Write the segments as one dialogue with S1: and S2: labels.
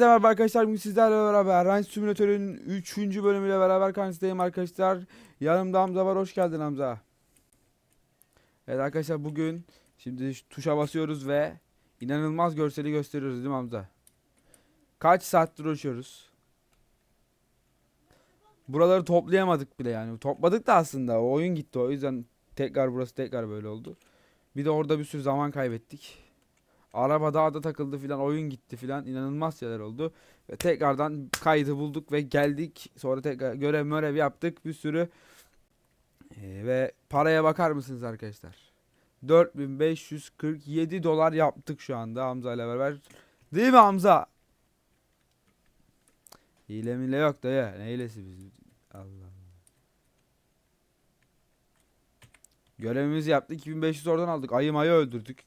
S1: Hepinize merhaba arkadaşlar. Bugün sizlerle beraber Ranch Simülatör'ün 3. bölümüyle beraber karşınızdayım arkadaşlar. Yanımda Hamza var. Hoş geldin Hamza. Evet arkadaşlar bugün şimdi tuşa basıyoruz ve inanılmaz görseli gösteriyoruz değil mi Hamza? Kaç saattir uğraşıyoruz? Buraları toplayamadık bile yani. Topladık da aslında. O oyun gitti. O yüzden tekrar burası tekrar böyle oldu. Bir de orada bir sürü zaman kaybettik. Araba dağda takıldı filan oyun gitti filan inanılmaz şeyler oldu. Ve tekrardan kaydı bulduk ve geldik. Sonra tekrar görev mörev yaptık bir sürü. Ee, ve paraya bakar mısınız arkadaşlar? 4547 dolar yaptık şu anda Hamza ile beraber. Değil mi Hamza? Hile mile yok dayı. Ne hilesi biz? Allah Allah. Görevimizi yaptık. 2500 oradan aldık. Ayı mayı öldürdük.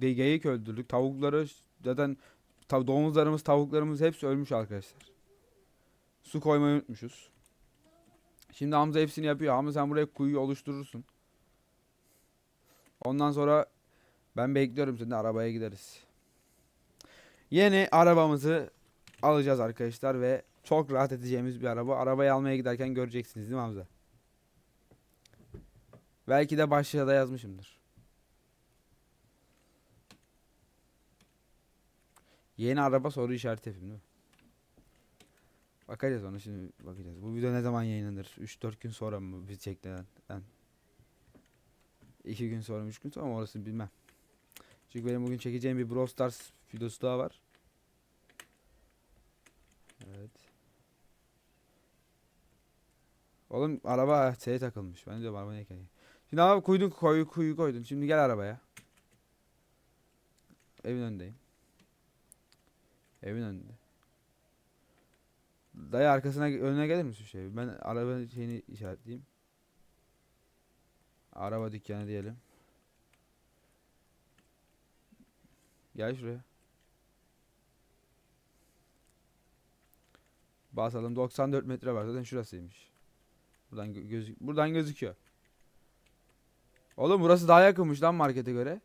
S1: De geyik öldürdük. Tavukları zaten tav domuzlarımız, tavuklarımız hepsi ölmüş arkadaşlar. Su koymayı unutmuşuz. Şimdi Hamza hepsini yapıyor. Hamza sen buraya kuyuyu oluşturursun. Ondan sonra ben bekliyorum seni arabaya gideriz. Yeni arabamızı alacağız arkadaşlar ve çok rahat edeceğimiz bir araba. Arabayı almaya giderken göreceksiniz değil mi Hamza? Belki de başlığa da yazmışımdır. Yeni araba soru işareti yapayım değil mi? Bakacağız ona şimdi bakacağız. Bu video ne zaman yayınlanır? 3-4 gün sonra mı biz çekilen? 2 gün sonra mı 3 gün sonra mı orasını bilmem. Çünkü benim bugün çekeceğim bir Brawl Stars videosu daha var. Evet. Oğlum araba şeye takılmış. Ben diyorum araba ne hikaye. Şimdi abi koydun koyu kuyu koydun. Şimdi gel arabaya. Evin önündeyim. Evin önünde. Dayı arkasına önüne gelir misin şey? Ben araba şeyini işaretleyeyim. Araba dükkanı diyelim. Gel şuraya. Basalım 94 metre var zaten şurasıymış. Buradan gö- gözük buradan gözüküyor. Oğlum burası daha yakınmış lan markete göre.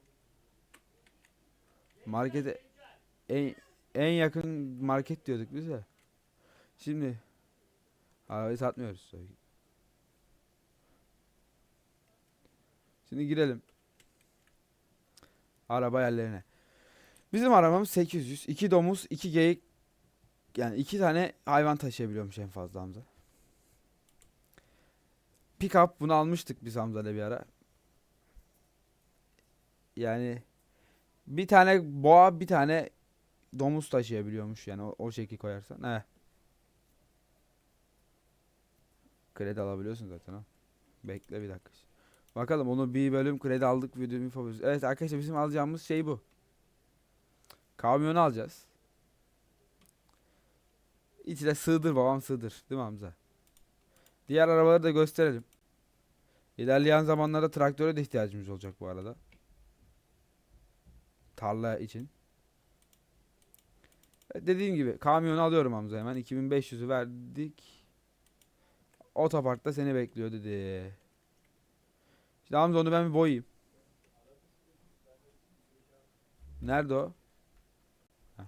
S1: Markete en en yakın market diyorduk biz de. Şimdi arabayı satmıyoruz. Şimdi girelim. Araba yerlerine. Bizim arabamız 800. 2 domuz, 2 geyik. Yani iki tane hayvan taşıyabiliyormuş en fazla Hamza. Pickup bunu almıştık biz Hamza'yla bir ara. Yani bir tane boğa bir tane domuz taşıyabiliyormuş yani o, o şekil koyarsan. He. Kredi alabiliyorsun zaten ha. Bekle bir dakika. Bakalım onu bir bölüm kredi aldık videomu yapabiliriz. Evet arkadaşlar bizim alacağımız şey bu. Kamyonu alacağız. İçine sığdır babam sığdır. Değil mi Hamza? Diğer arabaları da gösterelim. İlerleyen zamanlarda traktöre de ihtiyacımız olacak bu arada. Tarla için. Dediğim gibi kamyonu alıyorum Hamza hemen. 2500'ü verdik. Otoparkta seni bekliyor dedi. Şimdi Hamza onu ben bir boyayayım. Nerede o? Heh.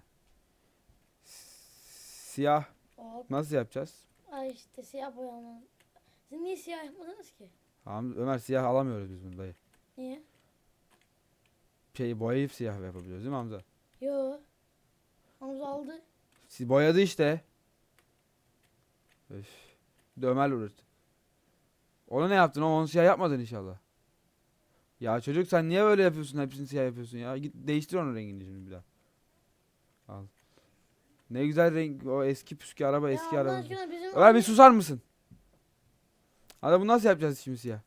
S1: Siyah
S2: Hop.
S1: nasıl yapacağız?
S2: Ay işte siyah boyanın. Siz niye siyah yapmadınız ki?
S1: Hamza, Ömer siyah alamıyoruz biz bunu dayı.
S2: Niye?
S1: Şey boyayıp siyah yapabiliyoruz değil mi Hamza?
S2: Yo. Hamza aldı.
S1: Si- Boyadı işte. Öf. Ömer'le uğraştık. Onu ne yaptın? Onu siyah yapmadın inşallah. Ya çocuk sen niye böyle yapıyorsun? Hepsini siyah yapıyorsun ya. Git değiştir onun rengini şimdi bir daha. Al. Ne güzel renk. O eski püskü araba eski
S2: Allah
S1: araba.
S2: aşkına bizim
S1: Ömer bir susar mısın? Hadi bunu nasıl yapacağız şimdi siyah?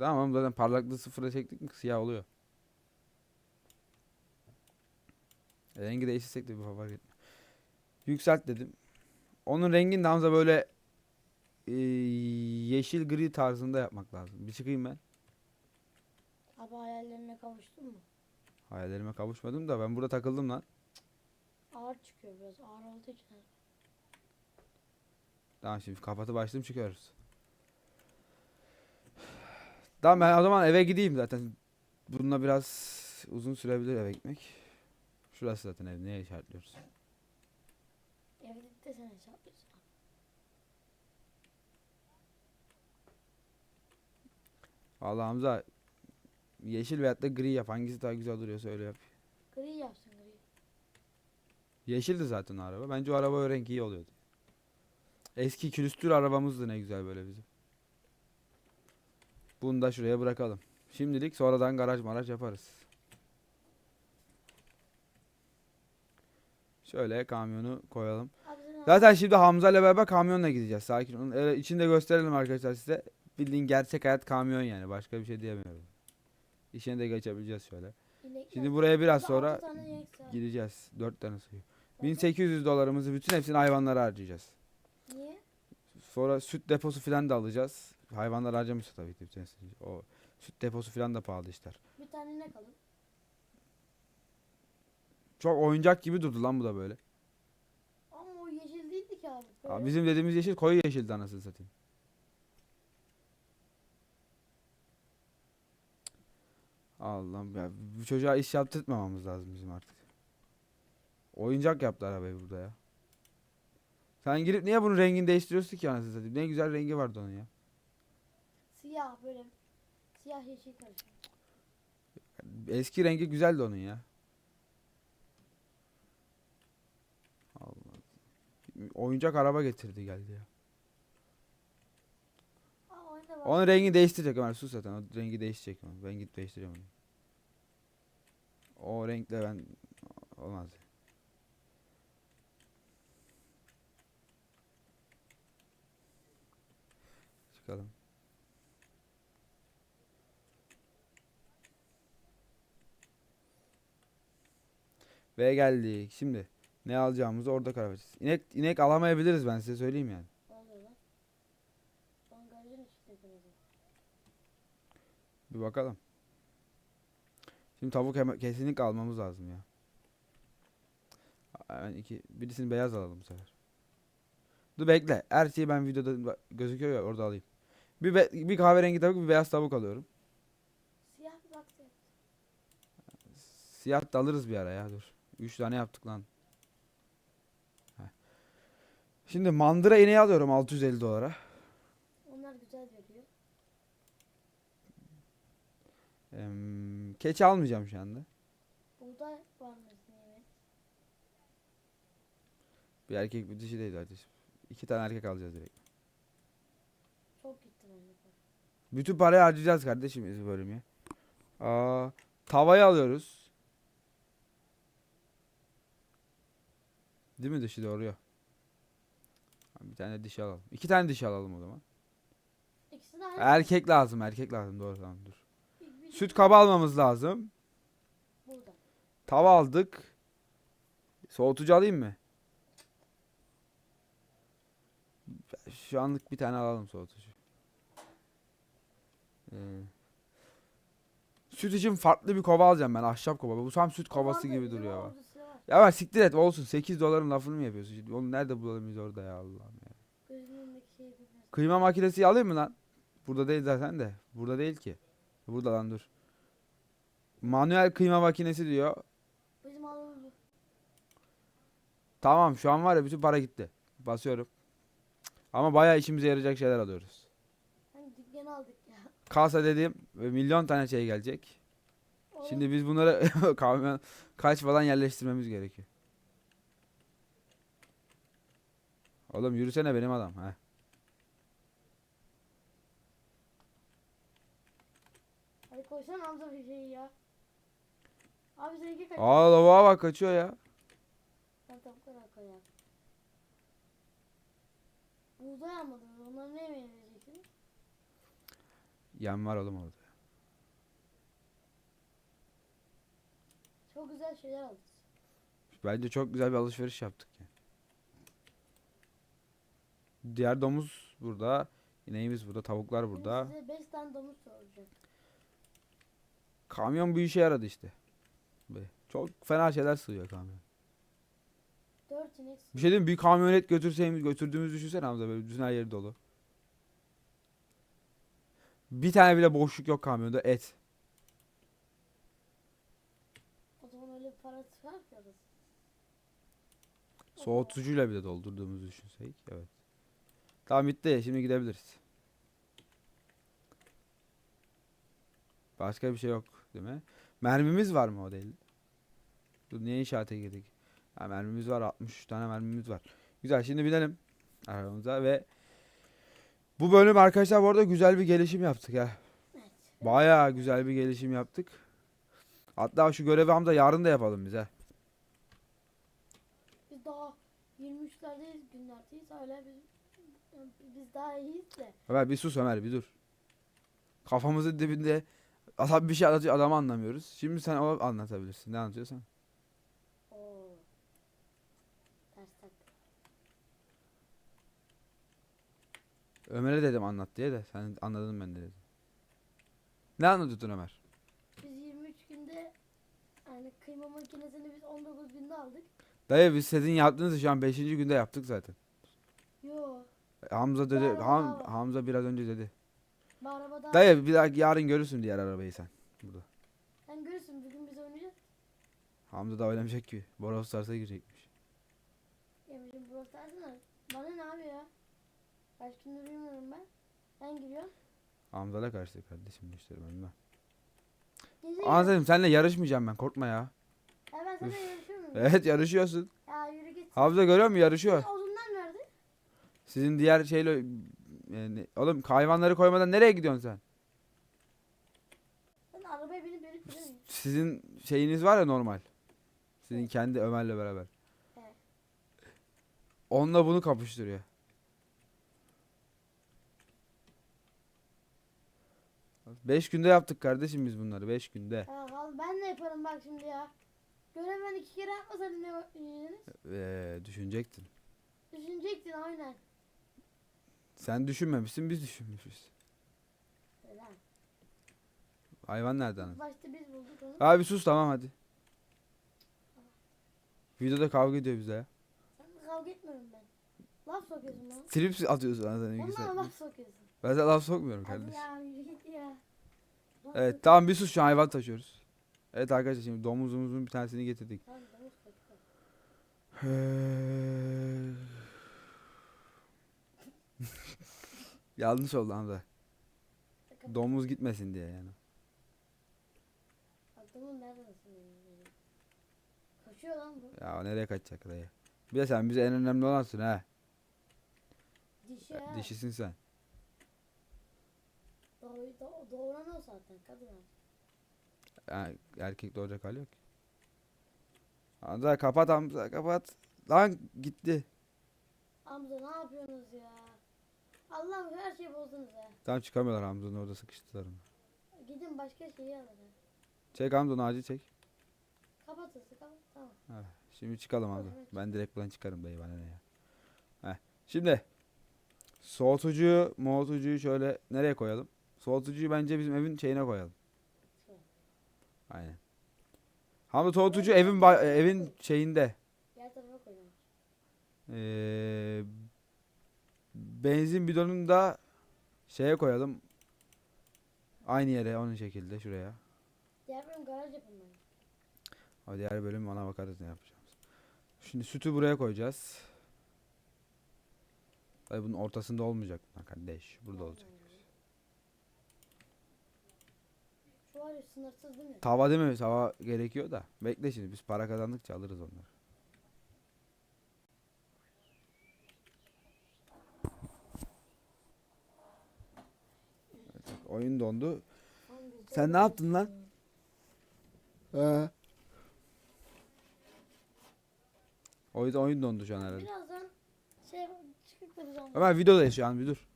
S1: Tamam zaten parlaklığı sıfıra çektik mi siyah oluyor. Rengi değiştirsek de bir fark etmiyor. Yükselt dedim. Onun rengini de Hamza böyle eee, yeşil gri tarzında yapmak lazım. Bir çıkayım ben.
S2: Abi hayallerine kavuştun mu?
S1: Hayallerime kavuşmadım da ben burada takıldım lan.
S2: Ağır çıkıyor biraz. Ağır olduğu için.
S1: Tamam şimdi kapatıp açtım çıkıyoruz. Tamam ben o zaman eve gideyim zaten. Bununla biraz uzun sürebilir eve gitmek. Şurası zaten ev. Neye işaretliyoruz?
S2: Evlilik de sen hesaplıyorsun.
S1: Vallahi Hamza yeşil veyahut da gri yap. Hangisi daha güzel duruyorsa öyle yap.
S2: Gri yapsın gri.
S1: Yeşildi zaten o araba. Bence o araba o renk iyi oluyordu. Eski külüstür arabamızdı ne güzel böyle bizim. Bunu da şuraya bırakalım. Şimdilik sonradan garaj maraj yaparız. Şöyle kamyonu koyalım. Zaten şimdi Hamza ile beraber kamyonla gideceğiz. Sakin olun. Ee, içinde gösterelim arkadaşlar size. Bildiğin gerçek hayat kamyon yani. Başka bir şey diyemiyorum. İşine de geçebileceğiz şöyle. Şimdi buraya biraz sonra gideceğiz. 4 tane suyu.
S2: Zaten-
S1: 1800 dolarımızı bütün hepsini hayvanlara harcayacağız.
S2: Niye?
S1: Sonra süt deposu falan da alacağız. Hayvanlar harcamışsa tabii ki. O süt deposu falan da pahalı işler.
S2: Bir tane inek alın.
S1: Çok oyuncak gibi durdu lan bu da böyle.
S2: Ama o yeşil değildi ki abi.
S1: Abi
S2: Böyle.
S1: bizim dediğimiz yeşil koyu yeşildi anasını satayım. Allah'ım ya bu çocuğa iş yaptırtmamamız lazım bizim artık. Oyuncak yaptı arabayı burada ya. Sen girip niye bunun rengini değiştiriyorsun ki anasını satayım? Ne güzel rengi vardı onun ya.
S2: Siyah böyle. Siyah yeşil karışık.
S1: Eski rengi güzeldi onun ya. Allah. Oyuncak araba getirdi geldi ya.
S2: Aa oyunda var.
S1: Onun rengi değiştirecek Ömer sus zaten. O rengi değişecek. Ben gidip değiştireceğim onu. O renkle ben olmaz. Çıkalım. Ve geldik. Şimdi ne alacağımızı orada karar vereceğiz. İnek, inek alamayabiliriz ben size söyleyeyim yani. Bir bakalım. Şimdi tavuk hemen kesinlikle almamız lazım ya. Hemen iki, birisini beyaz alalım bu sefer. Dur bekle. Her şeyi ben videoda gözüküyor ya orada alayım. Bir, be- bir kahverengi tavuk bir beyaz tavuk alıyorum.
S2: Siyah bir baktı.
S1: Siyah da alırız bir ara ya dur. Üç tane yaptık lan. Heh. Şimdi mandıra ineği alıyorum 650 dolara.
S2: Onlar güzel veriyor.
S1: Em, keçi almayacağım şu anda.
S2: Buğday var mı?
S1: Bir erkek bir dişi değil kardeşim. İki tane erkek alacağız direkt.
S2: Çok gitti.
S1: Bütün parayı harcayacağız kardeşim bu bölümü. Aa, tavayı alıyoruz. Değil mi dişi doğruyor. Bir tane dişi alalım. İki tane dişi alalım o zaman.
S2: İkisi de.
S1: Erkek lazım, erkek lazım. Doğru tamam dur. Süt kabı almamız lazım.
S2: Burada.
S1: Tava aldık. Soğutucu alayım mı? Şu anlık bir tane alalım soğutucu. Ee, süt için farklı bir kova alacağım ben. Ahşap kova. Bu tam süt kovası gibi duruyor. bak. Ya bak siktir et olsun. 8 doların lafını mı yapıyorsun şimdi? Onu nerede bulalım biz orada ya Allah'ım ya. Kıyma makinesi alayım mı lan? Burada değil zaten de. Burada değil ki. Burada lan dur. Manuel kıyma makinesi diyor.
S2: Bizim alalım.
S1: Tamam şu an var ya bütün para gitti. Basıyorum. Ama bayağı işimize yarayacak şeyler alıyoruz.
S2: Hani dükkanı aldık ya.
S1: Kasa dediğim e, milyon tane şey gelecek. Şimdi biz bunları kamyon kaç falan yerleştirmemiz gerekiyor. Oğlum yürüsene benim adam. Heh.
S2: Hadi koysana Hamza bir şeyi ya. Abi seninki kaç?
S1: Aa lavuğa bak kaçıyor ya.
S2: Ben tavuklar al ya. Buğday almadınız. Onları ne yemeğe vereceksiniz?
S1: Yem var oğlum orada.
S2: Çok güzel şeyler aldık.
S1: Bence çok güzel bir alışveriş yaptık ya. Diğer domuz burada. İneğimiz burada. Tavuklar
S2: Şimdi
S1: burada.
S2: Size 5 tane domuz soracağım.
S1: Kamyon bu işe yaradı işte. Be. Çok fena şeyler sığıyor kamyon.
S2: 4 inek
S1: Bir şey diyeyim bir kamyonet götürseyimiz götürdüğümüz düşünsene Hamza böyle bütün her yeri dolu. Bir tane bile boşluk yok kamyonda et.
S2: O zaman öyle bir para çıkarmıyoruz.
S1: Soğutucuyla bile doldurduğumuzu düşünsek. Evet. Tamam bitti. Şimdi gidebiliriz. Başka bir şey yok değil mi? Mermimiz var mı o değil? Dur niye inşaata girdik? Ha, mermimiz var 63 tane mermimiz var. Güzel şimdi binelim arabamıza ve bu bölüm arkadaşlar bu arada güzel bir gelişim yaptık.
S2: Evet.
S1: Bayağı güzel bir gelişim yaptık. Hatta şu görevi Hamza yarın da yapalım bize.
S2: Daha 23'lerdeyiz günlerdeyiz hala biz biz daha iyiyiz de.
S1: Ömer bir sus Ömer bir dur. Kafamızın dibinde adam bir şey anlatıyor adamı anlamıyoruz. Şimdi sen o anlatabilirsin. Ne anlatıyorsan.
S2: Oo. Ters tak.
S1: Ömer'e dedim anlat diye de sen anladın ben de dedim. Ne anlatıyordun Ömer?
S2: Biz 23 günde yani kıyma makinesini biz 19 günde aldık.
S1: Dayı biz sizin yaptığınızı şu an 5. günde yaptık zaten.
S2: Yo.
S1: Hamza dedi.
S2: Bravo,
S1: Ham,
S2: bravo.
S1: Hamza biraz önce dedi.
S2: Bu araba daha...
S1: Dayı bir daha yarın görürsün diğer arabayı sen. Burada.
S2: Sen görürsün bugün biz oynayacağız.
S1: Hamza da oynamayacak ki. Boros Stars'a girecekmiş.
S2: Ya bizim burası dersene. Bana ne abi ya? Kaç gündür bilmiyorum ben. Sen giriyorsun.
S1: Hamza'la karşı kardeşim işte ben bilmem.
S2: Gece
S1: Anlatayım seninle yarışmayacağım ben korkma ya.
S2: Ya ben sana
S1: Üf.
S2: yarışıyor muyum?
S1: Evet yarışıyorsun.
S2: Ya yürü git.
S1: Hamza görüyor musun yarışıyor.
S2: Odunlar nerede?
S1: Sizin diğer şeyle yani oğlum hayvanları koymadan nereye gidiyorsun sen?
S2: Ben arabaya binip binip gidemiyorum.
S1: Sizin şeyiniz var ya normal. Sizin kendi Ömer'le beraber.
S2: Evet.
S1: Onunla bunu kapıştırıyor. Beş günde yaptık kardeşim biz bunları. Beş günde.
S2: Ya al ben de yaparım bak şimdi ya. Görev ben iki kere yapmasaydım ne yiyeceğiniz?
S1: Ee, düşünecektin.
S2: Düşünecektin aynen.
S1: Sen düşünmemişsin biz düşünmüşüz.
S2: Neden?
S1: Hayvan nereden?
S2: İlk başta biz bulduk onu.
S1: Abi sus tamam hadi. Videoda kavga ediyor bize ya.
S2: Sen kavga etmiyorum ben. Laf sokuyorsun bana.
S1: Trip atıyorsun anasını
S2: Ondan
S1: güzel.
S2: laf sokuyorsun.
S1: Ben sana laf sokmuyorum
S2: Hadi
S1: kardeşim.
S2: ya yürü git ya. Laf
S1: Evet tamam bir sus şu an hayvan taşıyoruz. Evet arkadaşlar şimdi domuzumuzun bir tanesini getirdik. Eee, Yanlış oldu Hamza. Domuz gitmesin diye yani.
S2: Adamın neredesin benim? Kaçıyor lan bu.
S1: Ya nereye kaçacak dayı? Bir de sen bize en önemli olansın ha.
S2: Dişi ha.
S1: Dişisin sen.
S2: Doğ, doğ, doğuran o zaten kadın
S1: Ha, erkek doğacak hali yok. Hamza kapat Hamza kapat. Lan gitti.
S2: Hamza ne yapıyorsunuz ya? Allah'ım her şeyi bozdunuz ya.
S1: Tam çıkamıyorlar Hamza'nın orada sıkıştılar onu.
S2: Gidin başka şeyi alın.
S1: Çek Hamza onu acil çek.
S2: Kapat hızlı kapat. Tamam.
S1: Ha, şimdi çıkalım Hamza.
S2: Evet.
S1: Ben direkt buradan çıkarım dayı bana ne ya. Heh. Şimdi soğutucuyu, moğutucuyu şöyle nereye koyalım? Soğutucuyu bence bizim evin şeyine koyalım. Aynen. Hamza soğutucu evin evin şeyinde. Ee, benzin bidonunu da şeye koyalım. Aynı yere onun şekilde şuraya.
S2: Diğer bölüm garaj.
S1: O diğer bölüm ona bakarız ne yapacağız. Şimdi sütü buraya koyacağız. Tabii bunun ortasında olmayacak bunlar kardeş. Burada olacak.
S2: Var ya sınırsız değil mi?
S1: Tava değil mi? Tava gerekiyor da. Bekle şimdi biz para kazandıkça alırız onları. Evet, oyun dondu. Sen ne yaptın lan? Ee. Oyun, oyun dondu şu an herhalde.
S2: Birazdan şey çıkıp da biz.
S1: Ömer videodayız şu an bir dur.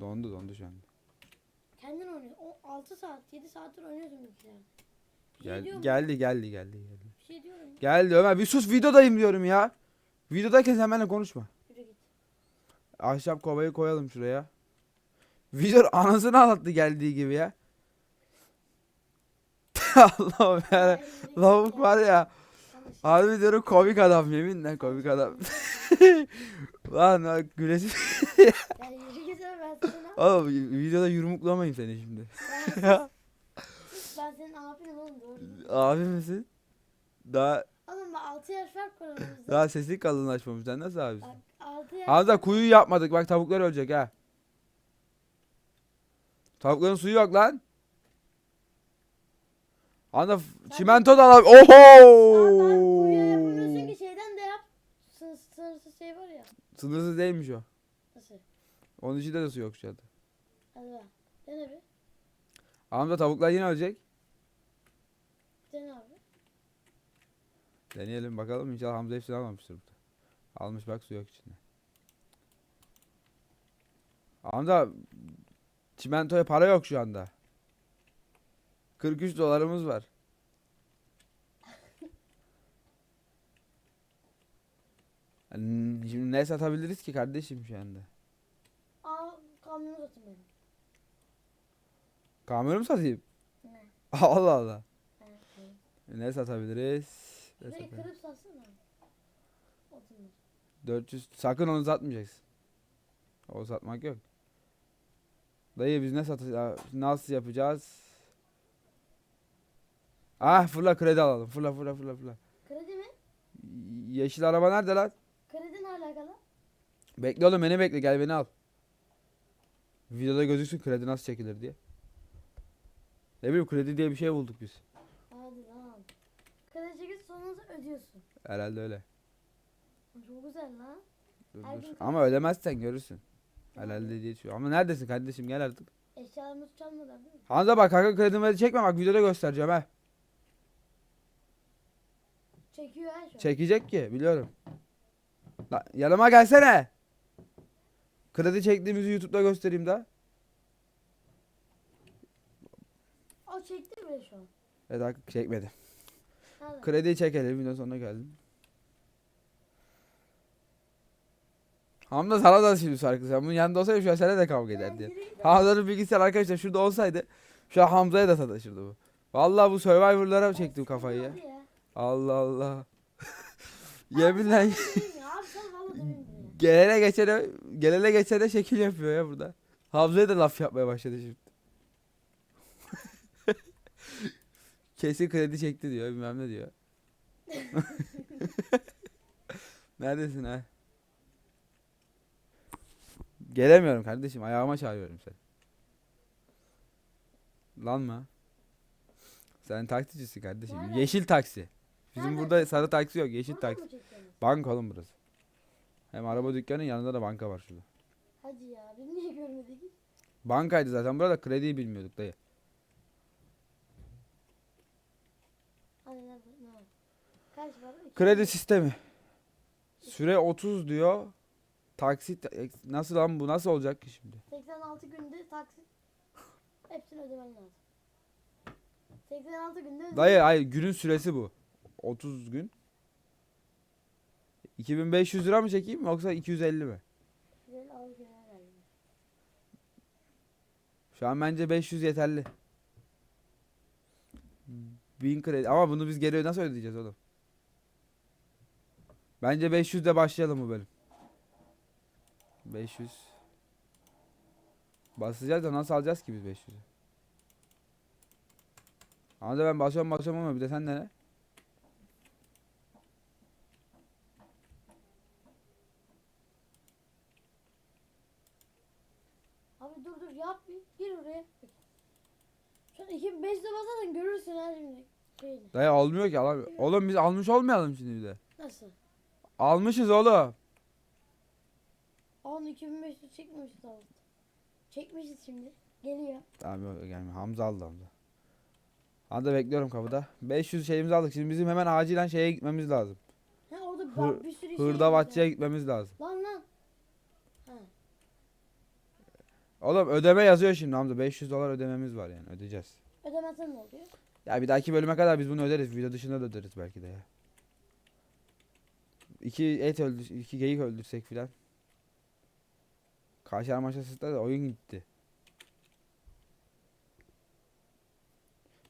S1: Dondu dondu şu an.
S2: Kendin oynuyor. O 6 saat 7 saattir oynuyorsun bilgisayarda. Bir şey
S1: Gel, geldi geldi geldi geldi.
S2: Bir şey diyorum.
S1: Geldi Ömer bir sus videodayım diyorum ya. Videodayken sen benimle konuşma.
S2: Yürü git.
S1: Ahşap kovayı koyalım şuraya. Video anasını anlattı geldiği gibi ya. Allah'ım ya. Lavuk var ya. Harbi diyorum komik adam yeminle komik adam. Lan gülesin.
S2: Ya yürü git lan, ben
S1: Oğlum videoda yumruklamayayım seni şimdi.
S2: ben, ben senin abinim oğlum doğru.
S1: Abi misin? Daha
S2: Oğlum bak 6 yaş fark var aramızda.
S1: daha sesi kalınlaşmamış. Sen nasıl abisin?
S2: Bak 6 yaş.
S1: Hamza kuyu yapmadık. Bak tavuklar ölecek ha. Tavukların suyu yok lan. Hamza f- çimento da alalım.
S2: Aa, bak kuyuya
S1: Oho!
S2: yapamıyorsun ki şeyden de yap. Sınır, sınırsız şey var ya.
S1: Sınırsız değilmiş o.
S2: Nasıl?
S1: Onun içinde de su yok şu anda.
S2: Hadi bak. Dene bir.
S1: Hamza tavuklar yine ölecek.
S2: Dene abi.
S1: Deneyelim bakalım. İnşallah Hamza hepsini almamıştır burada. Almış bak su yok içinde. Hamza çimentoya para yok şu anda. 43 dolarımız var. Yani Şimdi ne satabiliriz ki kardeşim şu anda?
S2: Aa kamyonu benim.
S1: Kamyonu mu satayım?
S2: Ne?
S1: Allah Allah.
S2: Evet, evet.
S1: Ne satabiliriz? Ne
S2: Şurayı
S1: satabiliriz?
S2: kırıp satsana. Otunu.
S1: 400 sakın onu satmayacaksın. O satmak yok. Dayı biz ne satacağız? Nasıl yapacağız? Ah fırla kredi alalım. Fırla fırla fırla fırla.
S2: Kredi mi?
S1: Yeşil araba nerede lan? Bekle oğlum beni bekle gel beni al. Videoda gözüksün kredi nasıl çekilir diye. Ne bileyim kredi diye bir şey bulduk biz.
S2: Hadi lan. Kredi çekip sonunda ödüyorsun.
S1: Herhalde öyle.
S2: Çok güzel lan.
S1: Dur,
S2: Her
S1: dur.
S2: gün
S1: Ama ödemezsen görürsün. Herhalde diye düşünüyorum. Ama neredesin kardeşim gel artık.
S2: Eşyalarımız çalmadan değil mi?
S1: Hamza bak kanka kredimi çekme bak videoda göstereceğim ha.
S2: Çekiyor ha şu an.
S1: Çekecek ki biliyorum. Lan yanıma gelsene. Kredi çektiğimizi YouTube'da göstereyim daha.
S2: O çekti bile şu an.
S1: Evet hakikaten çekmedi.
S2: Nerede?
S1: Krediyi çekelim video sonuna geldim. Hamza sana da şimdi şarkı sen bunun yanında olsaydı şu an seninle de kavga ederdi. Hamza'nın bilgisayar arkadaşlar şurada olsaydı şu an Hamza'ya da sataşırdı bu. Vallahi bu Survivor'lara çektim kafayı ya. Allah Allah. Yeminle
S2: sen döveyim ya. Abi sen valla döveyim beni.
S1: Gelene geçene gelene geçene şekil yapıyor ya burada. Hamza'ya da laf yapmaya başladı şimdi. Kesin kredi çekti diyor bilmem ne diyor. Neredesin ha? Gelemiyorum kardeşim ayağıma çağırıyorum seni. Lan mı? Sen taksicisin kardeşim. Yeşil taksi. Bizim burada sarı taksi yok yeşil taksi. Banka oğlum burası. Hem araba dükkanının yanında da banka var şurada.
S2: Hadi ya. Biz niye görmedik?
S1: Bankaydı zaten burada krediyi bilmiyorduk dayı.
S2: Hadi nerede? Ne var? Kaç var? İki
S1: Kredi
S2: mi?
S1: sistemi. Süre 30 diyor. Taksit e, nasıl lan bu nasıl olacak ki şimdi?
S2: 86 günde taksit. Hepsini ödemen lazım. 86 günde.
S1: Dayı hayır günün süresi bu. 30 gün. 2500 lira mı çekeyim yoksa 250 mi?
S2: Güzel al gene verdim.
S1: Şu an bence 500 yeterli. 1000 kredi ama bunu biz geri nasıl ödeyeceğiz oğlum? Bence 500 de başlayalım bu bölüm. 500. Basacağız da nasıl alacağız ki biz 500'ü? Ama da ben basıyorum basıyorum ama bir de sen de ne?
S2: Abi dur dur yap bir. Gir oraya. Şu an 2500'de basarsın görürsün ha şimdi. Şeyini.
S1: Dayı almıyor ki alamıyor. Oğlum biz almış olmayalım şimdi bir de.
S2: Nasıl?
S1: Almışız oğlum.
S2: Onu 2500 çekmemişiz abi. Çekmişiz şimdi. Geliyor.
S1: Tamam yok gelmiyor. Hamza aldı Hamza. Hamza bekliyorum kapıda. 500 şeyimizi aldık. Şimdi bizim hemen acilen şeye gitmemiz lazım.
S2: Ha orada
S1: Hır-
S2: bak bir sürü şey
S1: Hırdavatçıya gitmemiz lazım.
S2: Lan lan. Ha.
S1: Oğlum ödeme yazıyor şimdi Hamza. 500 dolar ödememiz var yani. Ödeyeceğiz.
S2: Ödemezsen ne oluyor?
S1: Ya bir dahaki bölüme kadar biz bunu öderiz. Video dışında da öderiz belki de ya. İki et öldür, iki geyik öldürsek filan. Kaşar maşası da oyun gitti.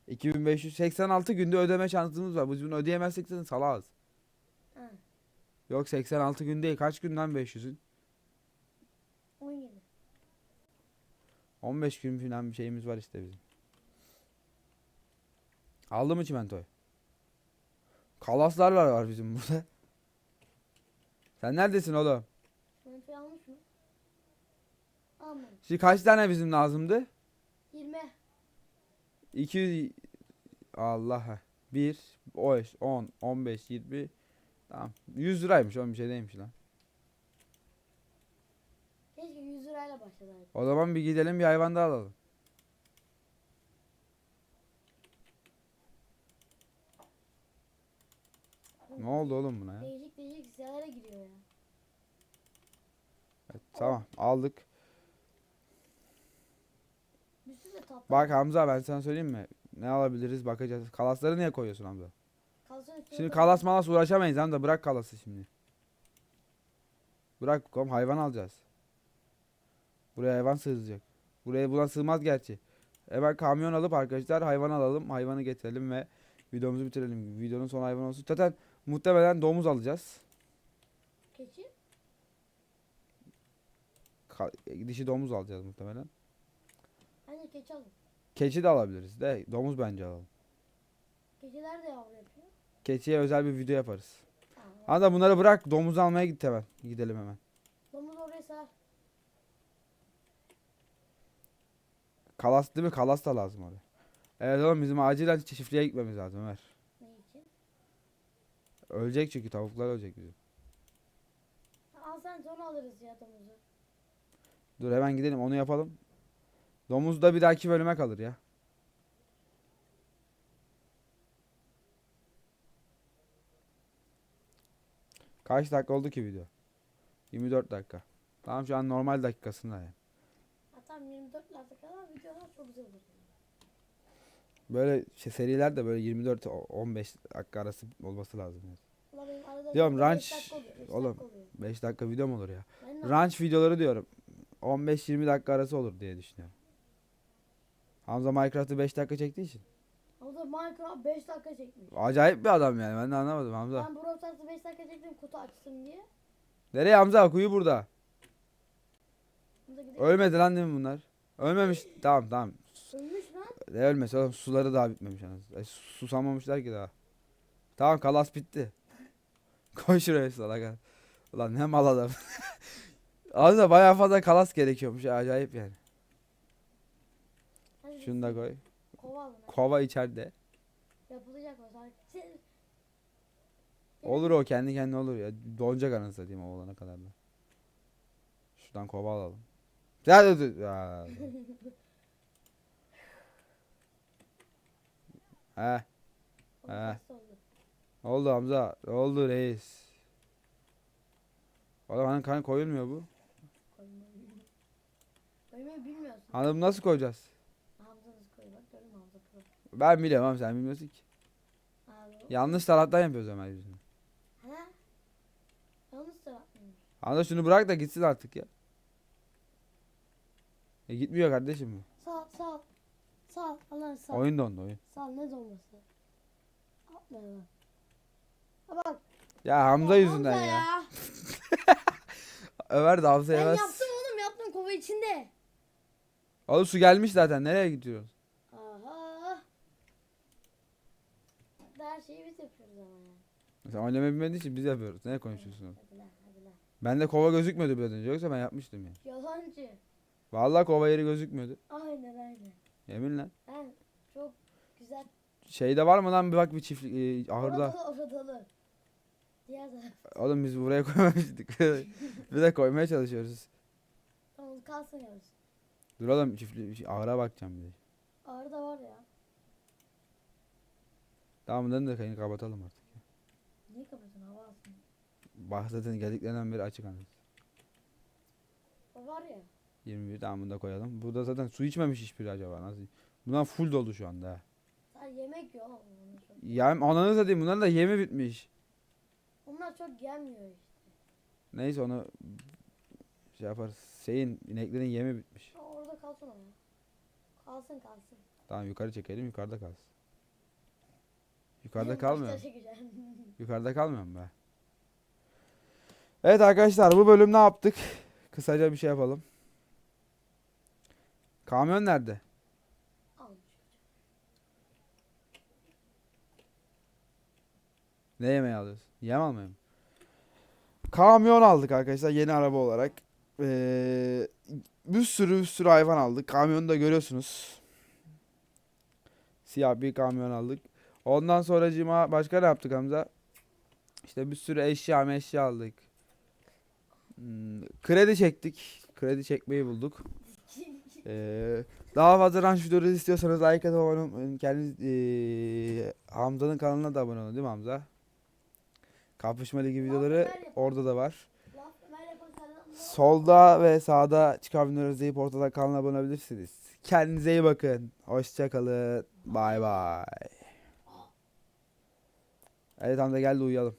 S1: 2586 günde ödeme şansımız var. Biz bunu ödeyemezsek zaten salağız.
S2: Ha.
S1: Yok 86 gün değil. Kaç günden 500'ün? 15 gün falan bir şeyimiz var işte bizim. Aldı mı çimentoyu? Kalaslarlar var bizim burada. Sen neredesin oğlum?
S2: Mantığı almış mı? Almadım.
S1: Şimdi kaç tane bizim lazımdı?
S2: 20.
S1: 200 Allah 1 5 10 15 20 Tamam. 100 liraymış oğlum bir şey değilmiş lan.
S2: Keşke 100 lirayla başlasaydık.
S1: O zaman bir gidelim bir hayvan daha alalım. Ne oldu oğlum buna ya?
S2: Değişik değişik sitelere giriyor ya.
S1: Evet, tamam aldık.
S2: Bir sürü de tatlı.
S1: Bak Hamza ben sana söyleyeyim mi? Ne alabiliriz bakacağız. Kalasları niye koyuyorsun Hamza?
S2: Kalsın üstüne
S1: Şimdi
S2: koy.
S1: kalas malas uğraşamayız Hamza bırak kalası şimdi. Bırak kom hayvan alacağız. Buraya hayvan sığacak. Buraya buna sığmaz gerçi. Hemen kamyon alıp arkadaşlar hayvan alalım. Hayvanı getirelim ve videomuzu bitirelim. Videonun son hayvanı olsun. Zaten muhtemelen domuz alacağız.
S2: Keçi.
S1: Ka- dişi domuz alacağız muhtemelen.
S2: Bence keçi alın.
S1: Keçi de alabiliriz de domuz bence alalım.
S2: Keçiler de yavru yapıyor.
S1: Keçiye özel bir video yaparız.
S2: Tamam.
S1: Anda bunları bırak domuz almaya git hemen. Gidelim hemen.
S2: Domuz oraya sar.
S1: Kalas değil mi? Kalas da lazım oraya. Evet oğlum bizim acilen çiftliğe gitmemiz lazım Ömer.
S2: Ne için?
S1: Ölecek çünkü tavuklar ölecek bizim.
S2: Al sen sonra alırız ya domuzu.
S1: Dur hemen gidelim onu yapalım. Domuz da bir dahaki bölüme kalır ya. Kaç dakika oldu ki video? 24 dakika. Tamam şu an normal dakikasında yani.
S2: Hatta 24 dakika kadar videolar çok güzel olur.
S1: Böyle şey, seriler de böyle 24-15 dakika arası olması lazım. Yani.
S2: Ulan benim arada
S1: Diyorum,
S2: beş
S1: ranch-
S2: dakika oluyor, beş
S1: oğlum.
S2: dakika oluyor.
S1: 5 dakika video mu olur ya?
S2: Ben de
S1: Ranch videoları diyorum. 15-20 dakika arası olur diye düşünüyorum. Hamza Minecraft'ı 5 dakika çektiği için.
S2: O da Minecraft 5 dakika çekmiş.
S1: Acayip bir adam yani ben de anlamadım Hamza.
S2: Ben Brawl Stars'ı 5 dakika çektim kutu açsın diye.
S1: Nereye Hamza? Kuyu burada. Ölmedi lan değil mi bunlar? Ölmemiş. Tamam tamam.
S2: ölmüş lan.
S1: Ne ölmesi oğlum suları daha bitmemiş anasını. Susamamışlar ki daha. Tamam kalas bitti. Koy şuraya salak. Ulan ne mal adam. Aslında bayağı fazla kalas gerekiyormuş acayip yani.
S2: Hadi
S1: Şunu da koy.
S2: Kova alın.
S1: Kova içeride.
S2: Yapılacak o zaten. Sen-
S1: Olur o kendi kendine olur ya. Donacak anasını satayım o olana kadar da. Şuradan kova alalım. Ya. Ya. He.
S2: Kova
S1: He.
S2: hasta oldu.
S1: Hamza? Oldu reis? Oğlum hani kan koyulmuyor bu.
S2: Koymayı bilmiyorsun.
S1: Hanım nasıl koyacağız?
S2: Hamza'nız koy bak görün Hamza Pro.
S1: Ben biliyorum ama sen bilmiyorsun ki.
S2: Abi.
S1: Yanlış taraftan yapıyoruz Ömer yüzünü.
S2: He? Yanlış tarafıymış.
S1: Hamza şunu bırak da gitsin artık ya. E gitmiyor kardeşim.
S2: Sağ sağ. Sağ. Allah'ın sağ.
S1: Oyun dondu oyun.
S2: Sağ ne dolması. Atma lan. Bak.
S1: Ya Hamza
S2: ya
S1: yüzünden
S2: Hamza
S1: ya. Ömer de Hamza
S2: Ben
S1: yemez.
S2: yaptım oğlum yaptım kova içinde.
S1: Oğlum su gelmiş zaten. Nereye gidiyoruz?
S2: Aha. Her şeyi biz yapıyoruz ama ya.
S1: Sen oynamayı bilmediğin için biz yapıyoruz. Ne konuşuyorsun?
S2: Hadi lan hadi lan.
S1: Bende kova gözükmüyordu biraz önce. Yoksa ben yapmıştım ya.
S2: Yalancı.
S1: Vallahi kova yeri gözükmüyordu.
S2: Aynen aynen.
S1: Yeminle.
S2: Ben çok güzel.
S1: Şeyde var mı lan bir bak bir çiftlik e, ahırda.
S2: Oradalı oradalı. Diğer taraf.
S1: Oğlum biz buraya koymamıştık. bir de koymaya çalışıyoruz.
S2: Tamam kalsın yalnız.
S1: Dur oğlum çiftlik şey, ahıra bakacağım bir de.
S2: Ağrı da var ya.
S1: Tamam bunların da kayını kapatalım artık.
S2: Niye kapatın hava alsın.
S1: Bah zaten geldiklerinden beri açık anasını.
S2: O var ya.
S1: 21 tamam bunu da koyalım. Burada zaten su içmemiş hiçbiri acaba nasıl? Bunlar full dolu şu anda.
S2: Sen yemek yok.
S1: Ya ananı satayım bunların da yemi bitmiş.
S2: onlar çok yenmiyor işte.
S1: Neyse onu şey yaparız. Şeyin ineklerin yemi bitmiş.
S2: Ha, orada kalsın ya. Kalsın kalsın.
S1: Tamam yukarı çekelim yukarıda kalsın. Yukarıda
S2: Benim
S1: kalmıyor.
S2: başta çekeceğim.
S1: Yukarıda kalmıyor mu be? Evet arkadaşlar bu bölüm ne yaptık? Kısaca bir şey yapalım. Kamyon nerede? Ne yemeği alıyoruz? Yem almaya mı? Kamyon aldık arkadaşlar yeni araba olarak. Ee, bir sürü bir sürü hayvan aldık. Kamyonu da görüyorsunuz. Siyah bir kamyon aldık. Ondan sonracığıma başka ne yaptık Hamza? İşte bir sürü eşya meşya aldık. Hmm, kredi çektik. Kredi çekmeyi bulduk. Ee, daha fazla ranch videoları istiyorsanız like atıp abone olmayı- Kendiniz ee, Hamza'nın kanalına da abone olun değil mi Hamza? Kapışma ligi videoları orada da var. Solda ve sağda çıkan videoları izleyip ortadan kanala abone olabilirsiniz. Kendinize iyi bakın. Hoşçakalın. Bay bay. Evet Hamza gel de uyuyalım.